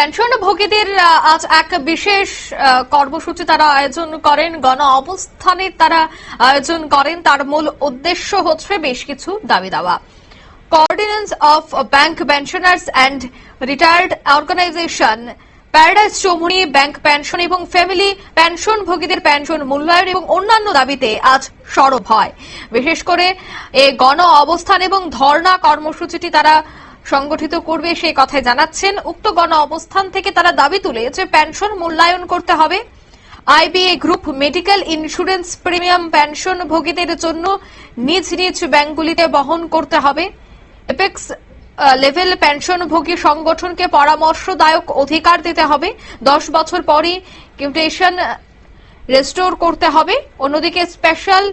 Pension ভোগীদের আজ এক বিশেষ কর্মসূচি তারা আয়োজন করেন, গণ অবস্থানের তারা আয়োজন করেন, তার মূল উদ্দেশ্য হচ্ছে বেশ কিছু দাবি দাওয়া। Coordination of bank pensioners and retired organisation paradise Chowmuhani bank pension এবং ফ্যামিলি পেনশন ভোগীদের পেনশন মূল্যায়ন এবং অন্যান্য দাবিতে আজ সরব হয়। বিশেষ করে এ গণ অবস্থান এবং ধর্ণা কর্মসূচিটি তারা সংগঠিত করবে সেই কথাই জানাচ্ছেন। উক্ত গণ অবস্থান থেকে তারা দাবি তুলে যে পেনশন মূল্যায়ন করতে হবে। IBA group medical insurance premium pension ভোগীদের জন্য নিজ নিজ ব্যাংকগুলিতে বহন করতে হবে। এপেক্স লেভেল পেনশনভোগী সংগঠনকে পরামর্শদায়ক অধিকার দিতে হবে। দশ বছর পরই কিউটেশন রেস্টোর করতে হবে। অন্যদিকে স্পেশাল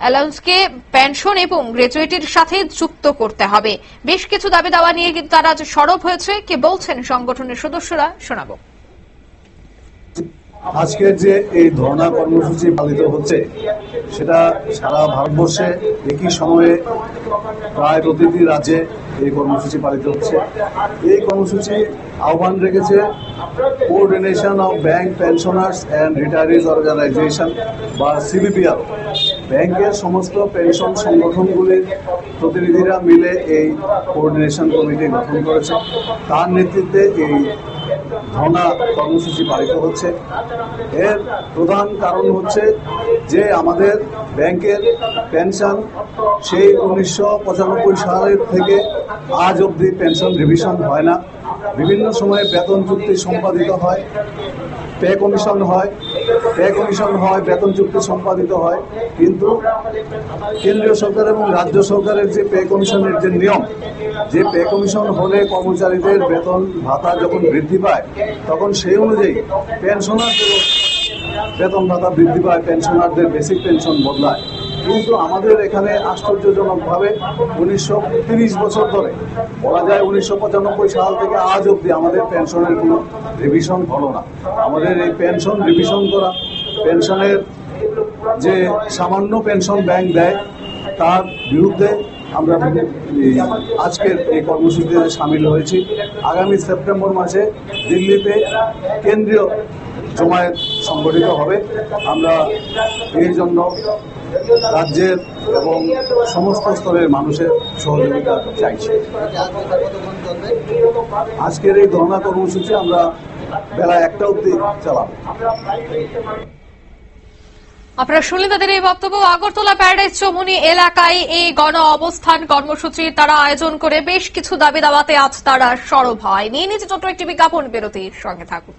অ্যালাউন্সকে পেনশন এবং গ্র্যাজুয়েটের সাথে যুক্ত করতে হবে। বেশ কিছু দাবি দাওয়া নিয়ে কিন্তু তারা আজ সরব হয়েছে। কে বলছেন সংগঠনের সদস্যরা, শোনাবো। আজকের যে এই ধর্ণা কর্মসূচি পালিত হচ্ছে, সেটা সারা ভারতবর্ষে একই সময়ে প্রায় প্রতিটি রাজ্যে এই কর্মসূচি পালিত হচ্ছে। এই কর্মসূচি আহ্বান রেখেছে coordination of bank pensioners and retirees organisation বা সিবিপিআর। ব্যাংকের সমস্ত পেনশন সংগঠনগুলির প্রতিনিধিরা মিলে এই কোঅর্ডিনেশন কমিটি গঠন করেছে। তার নেতৃত্বে এই ধর্ণা কর্মসূচি পালিত হচ্ছে। এর প্রধান কারণ হচ্ছে যে আমাদের ব্যাংকের পেনশন সেই উনিশশো পঁচানব্বই সালের থেকে আজ অবধি পেনশন রিভিশন হয় না। বিভিন্ন সময়ে বেতন চুক্তি সম্পাদিত হয়, পে কমিশন হয়, পে কমিশন হয়, বেতন চুক্তি সম্পাদিত হয়, কিন্তু কেন্দ্রীয় সরকার এবং রাজ্য সরকারের যে পে কমিশনের যে নিয়ম, যে পে কমিশন হলে কর্মচারীদের বেতন ভাতা যখন বৃদ্ধি পায়, তখন সেই অনুযায়ী পেনশনারদের বেতন ভাতা বৃদ্ধি পায়, পেনশনারদের বেসিক পেনশন বদলায়। কিন্তু আমাদের এখানে আশ্চর্যজনকভাবে উনিশশো বছর ধরে বলা যায় উনিশশো পঁচানব্বই সাল থেকে আজ অবধি আমাদের পেনশনের কোনো রিভিশন হলো না। আমাদের এই পেনশন রিভিশন করা, পেনশনের যে সামান্য পেনশন ব্যাংক দেয়, তার বিরুদ্ধে আমরা আজকের এই কর্মসূচিতে সামিল হয়েছি। আগামী সেপ্টেম্বর মাসে দিল্লিতে কেন্দ্রীয় জমায়েত সংগঠিত হবে। আমরা এই জন্য রাজ্যের এবং সমস্ত স্তরের মানুষের সহযোগিতা চাইছি। আজকের এই ধর্ণা কর্মসূচি আমরা বেলা একটা অবধি চালাবো। আপনারা শুনলেন তাদের এই বক্তব্য। আগরতলা প্যারাডাইজ চৌমুনি এলাকায় এই গণ অবস্থান কর্মসূচি তারা আয়োজন করে বেশ কিছু দাবি দাওয়াতে আজ তারা সরব হয় নিয়ে নিচে ছোট্ট একটি বিজ্ঞাপন বিরতির সঙ্গে থাকুন।